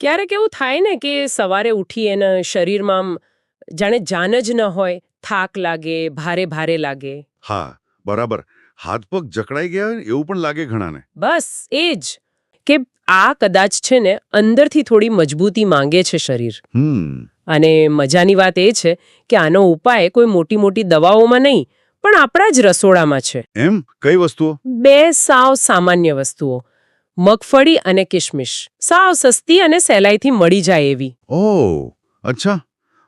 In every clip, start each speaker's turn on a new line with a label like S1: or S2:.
S1: ક્યારેક એવું થાય ને કે સવારે ઉઠી એના શરીરમાં આમ જાણે જાન જ ન હોય થાક લાગે ભારે ભારે લાગે.
S2: હા બરાબર. હાથ પગ જકડાઈ ગયા હોય ને એવું પણ લાગે ઘણાને.
S1: બસ એ જ કે આ કદાચ છે ને અંદરથી થોડી મજબૂતી માંગે છે શરીર.
S2: હમ.
S1: અને મજાની વાત એ છે કે આનો ઉપાય કોઈ મોટી મોટી દવાઓમાં નહીં પણ આપણા જ રસોડામાં છે.
S2: એમ? કઈ વસ્તુઓ?
S1: બે સાવ સામાન્ય વસ્તુઓ. મગફળી અને કિશમિશ સાવ સસ્તી અને સહેલાઈથી મળી જાય એવી.
S2: ઓહ અચ્છા.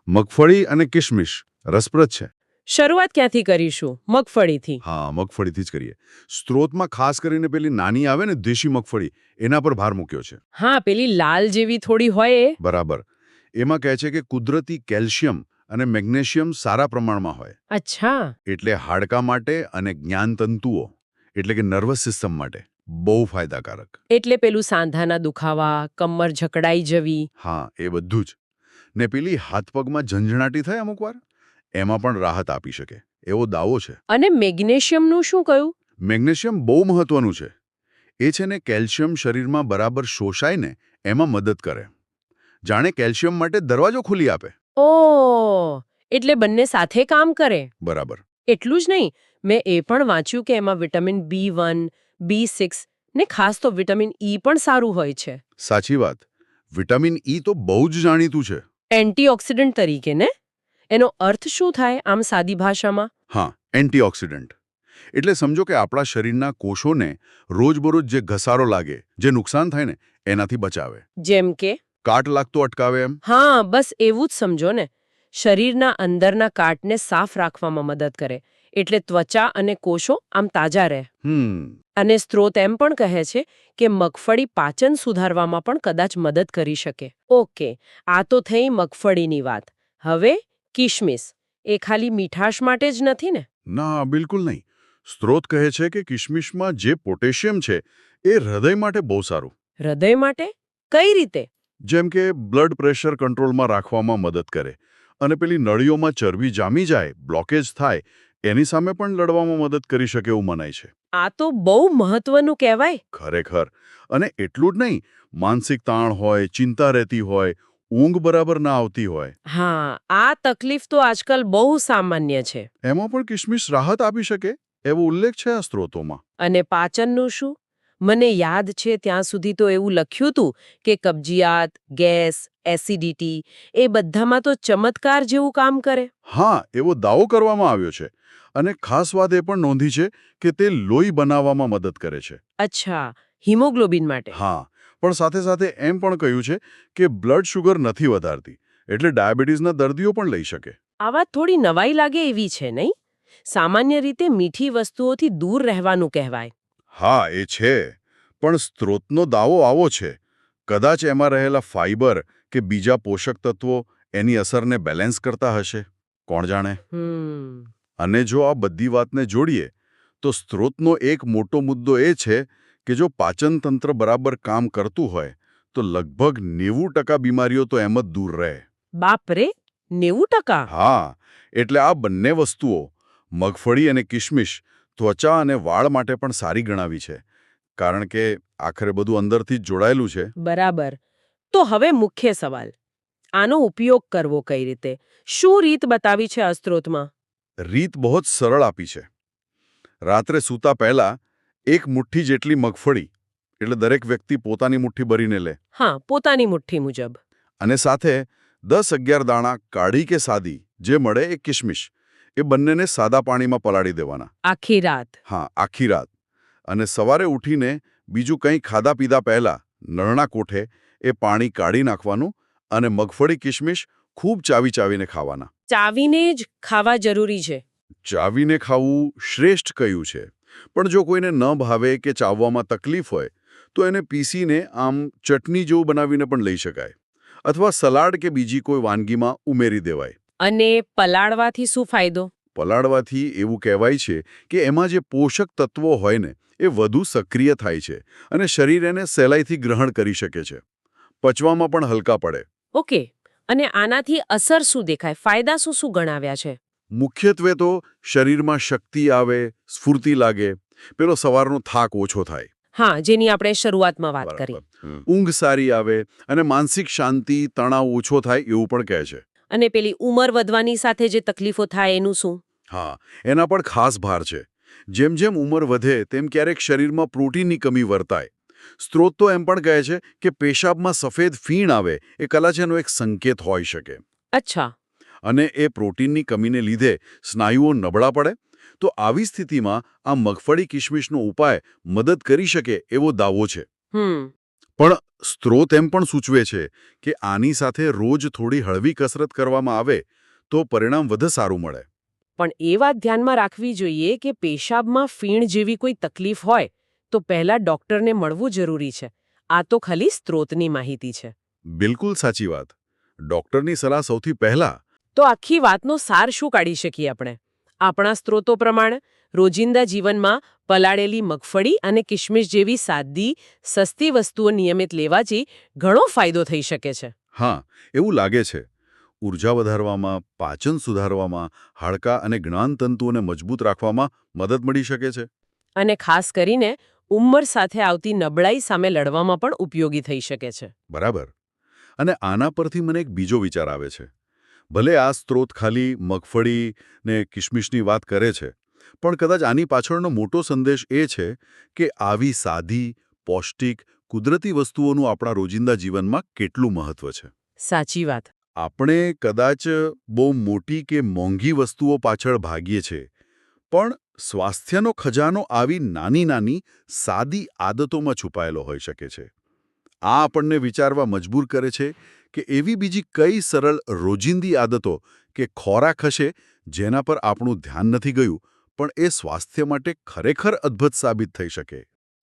S2: મગફળી અને કિશમિશ રસપ્રદ છે.
S1: શરૂઆત ક્યાંથી કરીશું? મગફળીથી.
S2: હા મગફળીથી જ કરીએ. સ્ત્રોતમાં ખાસ કરીને પેલી નાની આવે ને દેશી મગફળી એના પર ભાર મૂક્યો છે.
S1: હા પેલી લાલ જેવી થોડી હોય એ.
S2: બરાબર. એમાં કહે છે કે કુદરતી કેલ્શિયમ અને મેગ્નેશિયમ સારા પ્રમાણમાં હોય.
S1: અચ્છા.
S2: એટલે હાડકા માટે અને જ્ઞાનતંતુઓ. એટલે કે નર્વસ સિસ્ટમ માટે. બહુ ફાયદાકારક.
S1: એટલે પેલું સાંધાના દુખાવા કમર જકડાઈ જવી.
S2: હા એ બધું જ. ને પેલી હાથ પગમાં ઝંઝણાટી થાય અમુક વાર? એમાં પણ રાહત આપી શકે. એવો દાવો છે.
S1: અને મેગ્નેશિયમનું શું કહ્યું?
S2: મેગ્નેશિયમ બહુ મહત્વનું છે. એ છે ને કેલ્શિયમ શરીરમાં બરાબર શોષાય ને એમાં મદદ કરે. જાણે કેલ્શિયમ માટે દરવાજો ખુલી આપે.
S1: ઓ એટલે બંને સાથે કામ કરે.
S2: બરાબર.
S1: એટલું જ નહીં. મેં એ પણ વાંચ્યું કે એમાં vitamin B one B six ને ખાસ તો વિટામિન ઈ પણ સારું હોય છે.
S2: સાચી વાત. વિટામિન ઈ તો બહુ જ જાણીતું છે.
S1: એન્ટીઓક્સિડન્ટ તરીકે ને? એનો અર્થ શું થાય આમ સાદી ભાષામાં?
S2: હા એન્ટીઓક્સિડન્ટ. એટલે સમજો કે આપણા શરીરના કોષોને રોજબરોજ જે ઘસારો લાગે જે નુકસાન થાય ને એનાથી બચાવે.
S1: જેમ કે?
S2: કાટ લાગતો અટકાવે એમ?
S1: હા બસ એવું જ સમજો ને. શરીરના અંદરના કાટને સાફ રાખવામાં મદદ કરે. એટલે ત્વચા અને કોષો આમ તાજા રહે. અને સ્ત્રોત એમ પણ કહે છે કે મગફળી પાચન સુધારવામાં પણ કદાચ મદદ કરી શકે. ઓકે આ તો થઈ મગફળીની વાત. હવે કિશમિશ એ ખાલી મીઠાશ માટે જ નથી ને?
S2: ના બિલકુલ નહીં. સ્ત્રોત કહે છે કે કિશમિશમાં જે પોટેશિયમ છે એ હૃદય માટે બહુ સારું.
S1: હૃદય માટે? કઈ રીતે?
S2: જેમ કે બ્લડ પ્રેશર કંટ્રોલમાં રાખવામાં મદદ કરે. અને પેલી નળીઓમાં ચરબી જામી જાય બ્લોકેજ થાય એની સામે પણ લડવામાં મદદ કરી શકે એવું મનાય છે.
S1: આ તો બહુ મહત્વનું કહેવાય.
S2: ખરેખર. અને એટલું જ નહીં માનસિક તાણ હોય ચિંતા રહેતી હોય ઊંઘ બરાબર ના આવતી હોય.
S1: હા આ તકલીફ તો આજકાલ બહુ સામાન્ય છે.
S2: એમાં પણ કિશમિશ રાહત આપી શકે? એવો ઉલ્લેખ છે આ સ્ત્રોતોમાં.
S1: અને પાચનનું શું? મને યાદ છે ત્યાં સુધી તો એવું લખ્યું હતું કે કબજિયાત ગેસ એસિડિટી એ બધામાં તો ચમત્કાર જેવું કામ કરે.
S2: હા એવો દાવો કરવામાં આવ્યો છે. અને ખાસ વાત એ પણ નોંધી છે કે તે લોહી બનાવવામાં મદદ કરે છે.
S1: અચ્છા હિમોગ્લોબિન માટે.
S2: હા પણ સાથે સાથે એમ પણ કહ્યું છે કે બ્લડ શુગર નથી વધારતી એટલે ડાયાબિટીસના દર્દીઓ પણ લઈ શકે.
S1: આ વાત થોડી નવાઈ લાગે એવી છે નહીં? સામાન્ય રીતે મીઠી વસ્તુઓથી દૂર રહેવાનું કહેવાય.
S2: હા એ છે. પણ સ્ત્રોતનો દાવો આવો છે. કદાચ એમાં રહેલા ફાઇબર કે બીજા પોષક તત્વો એની અસરને બેલેન્સ કરતા હશે? કોણ જાણે? અને જો આ બધી વાતને જોડીએ તો સ્ત્રોતનો એક મોટો મુદ્દો એ છે કે જો પાચનતંત્ર બરાબર કામ કરતું હોય તો લગભગ નેવું ટકા બીમારીઓ તો એમ જ દૂર રહે.
S1: બાપરે નેવું ટકા?
S2: હા એટલે આ બંને વસ્તુઓ મગફળી અને કિશમિશ ત્વચા અને વાળ માટે પણ સારી ગણાવી છે. કારણ કે આખરે બધું અંદરથી જ જોડાયેલું છે.
S1: બરાબર. તો હવે મુખ્ય સવાલ. આનો ઉપયોગ કરવો કઈ રીતે? શું રીત બતાવી છે આ સ્ત્રોતમાં?
S2: રીત બહુ જ સરળ આપી છે. રાત્રે સૂતા પહેલા એક મુઠ્ઠી જેટલી મગફળી એટલે દરેક વ્યક્તિ પોતાની મુઠ્ઠી ભરીને લે.
S1: હા પોતાની મુઠ્ઠી મુજબ.
S2: અને સાથે દસ અગિયાર દાણા કાઢી કે સાદી જે મળે એ કિશમિશ એ બંનેને સાદા પાણીમાં પલાળી દેવાના.
S1: આખી રાત.
S2: હા આખી રાત. અને સવારે ઉઠીને બીજું કંઈ ખાધા પીધા પહેલા નળના કોઠે એ પાણી કાઢી નાખવાનું અને મગફળી કિશમિશ ખૂબ ચાવી ચાવીને ખાવાના.
S1: ચાવીને જ ખાવા જરૂરી છે.
S2: ચાવીને ખાવું શ્રેષ્ઠ કયું છે. પણ જો કોઈને ન ભાવે કે ચાવવામાં તકલીફ હોય તો એને પીસીને આમ ચટણી જેવું બનાવીને પણ લઈ શકાય. અથવા સલાડ કે બીજી કોઈ વાનગીમાં ઉમેરી દેવાય.
S1: અને પલાળવાથી શું ફાયદો?
S2: પલાળવાથી એવું કહેવાય છે કે એમાં જે પોષક તત્વો હોય ને એ વધુ સક્રિય થાય છે અને શરીર એને સહેલાઈથી ગ્રહણ કરી શકે છે. પચવામાં પણ હલકા પડે.
S1: ઓકે અને આનાથી અસર શું દેખાય? ફાયદા શું શું ગણાવ્યા છે?
S2: મુખ્યત્વે તો શરીરમાં શક્તિ આવે સ્ફૂર્તિ લાગે પેલો સવારનો થાક ઓછો થાય.
S1: હા જેની આપણે શરૂઆતમાં વાત. કરી.
S2: ઊંઘ સારી આવે અને માનસિક શાંતિ તણાવ ઓછો થાય એવું પણ કહે છે.
S1: અને પેલી ઉંમર વધવાની સાથે જે તકલીફો થાય એનું શું?
S2: હા એના પણ ખાસ ભાર છે. જેમ જેમ ઉંમર વધે તેમ ક્યારેક શરીરમાં પ્રોટીનની કમી વર્તાય. સ્ત્રોત તો એમ પણ કહે છે કે પેશાબમાં સફેદ ફીણ આવે એ કલાચેનો એક સંકેત હોઈ શકે.
S1: અચ્છા.
S2: અને એ પ્રોટીનની કમીને લીધે સ્નાયુઓ નબળા પડે તો આવી સ્થિતિમાં આ મગફળી કિશમિશનો ઉપાય મદદ કરી શકે એવો દાવો છે. પણ સ્ત્રોત એમ પણ સૂચવે છે કે આની સાથે રોજ થોડી હળવી કસરત કરવામાં આવે તો પરિણામ વધુ સારું મળે.
S1: પણ એ વાત ધ્યાનમાં રાખવી જોઈએ કે પેશાબમાં ફીણ જેવી કોઈ તકલીફ હોય તો પહેલા ડોક્ટરને મળવું જરૂરી છે. આ તો ખાલી સ્ત્રોતની માહિતી છે.
S2: બિલકુલ સાચી વાત. ડોક્ટરની સલાહ સૌથી પહેલા
S1: તો આખી વાતનો સાર શું કાઢી શકીએ આપણે? આપણા સ્ત્રોતો પ્રમાણે રોજિંદા જીવનમાં પલાળેલી મગફળી અને કિશમિશ જેવી સાદી સસ્તી વસ્તુઓ નિયમિત લેવાથી ઘણો ફાયદો થઈ શકે છે.
S2: હા એવું લાગે છે. ઊર્જા વધારવામાં પાચન સુધારવામાં હાડકાં અને જ્ઞાનતંતુઓને મજબૂત રાખવામાં મદદ મળી શકે છે.
S1: અને ખાસ કરીને ઉંમર સાથે આવતી નબળાઈ સામે લડવામાં પણ ઉપયોગી થઈ શકે છે.
S2: બરાબર. અને આના પરથી મને એક બીજો વિચાર આવે છે. ભલે આ સ્ત્રોત ખાલી મગફળી ને કિશમિશની વાત કરે છે પણ કદાચ આની પાછળનો મોટો સંદેશ એ છે કે આવી સાદી પૌષ્ટિક કુદરતી વસ્તુઓનું આપણા રોજિંદા જીવનમાં કેટલું મહત્વ છે.
S1: સાચી વાત.
S2: આપણે કદાચ બહુ મોટી કે મોંઘી વસ્તુઓ પાછળ ભાગીએ છીએ પણ સ્વાસ્થ્યનો ખજાનો આવી નાની નાની સાદી આદતોમાં છુપાયેલો હોઈ શકે છે. આ આપણને વિચારવા મજબૂર કરે છે કે એવી બીજી કઈ સરળ રોજિંદી આદતો કે ખોરાક હશે જેના પર આપણું ધ્યાન નથી ગયું, પણ એ સ્વાસ્થ્ય માટે ખરેખર અદ્ભુત સાબિત થઈ શકે.